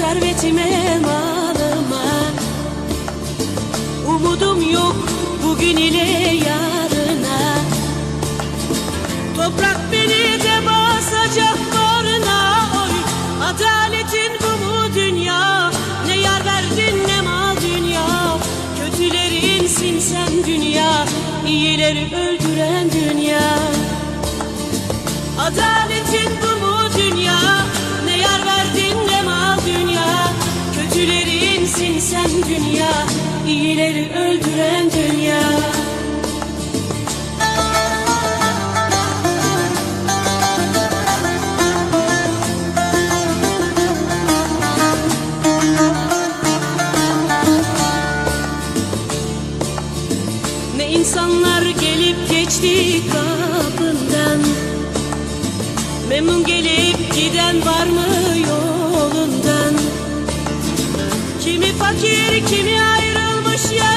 servetime malıma. Umudum yok bugün ile yarına. Toprak beni de basacak barına oy Adaletin bu mu dünya? Ne yar verdin ne mal dünya. Kötülerinsin sen dünya iyileri öldüren dünya. Adaletin sen dünya iyileri öldüren dünya. Ne insanlar gelip geçti kapından? Memnun gelip giden var mı fakir kimi ayrılmış ya?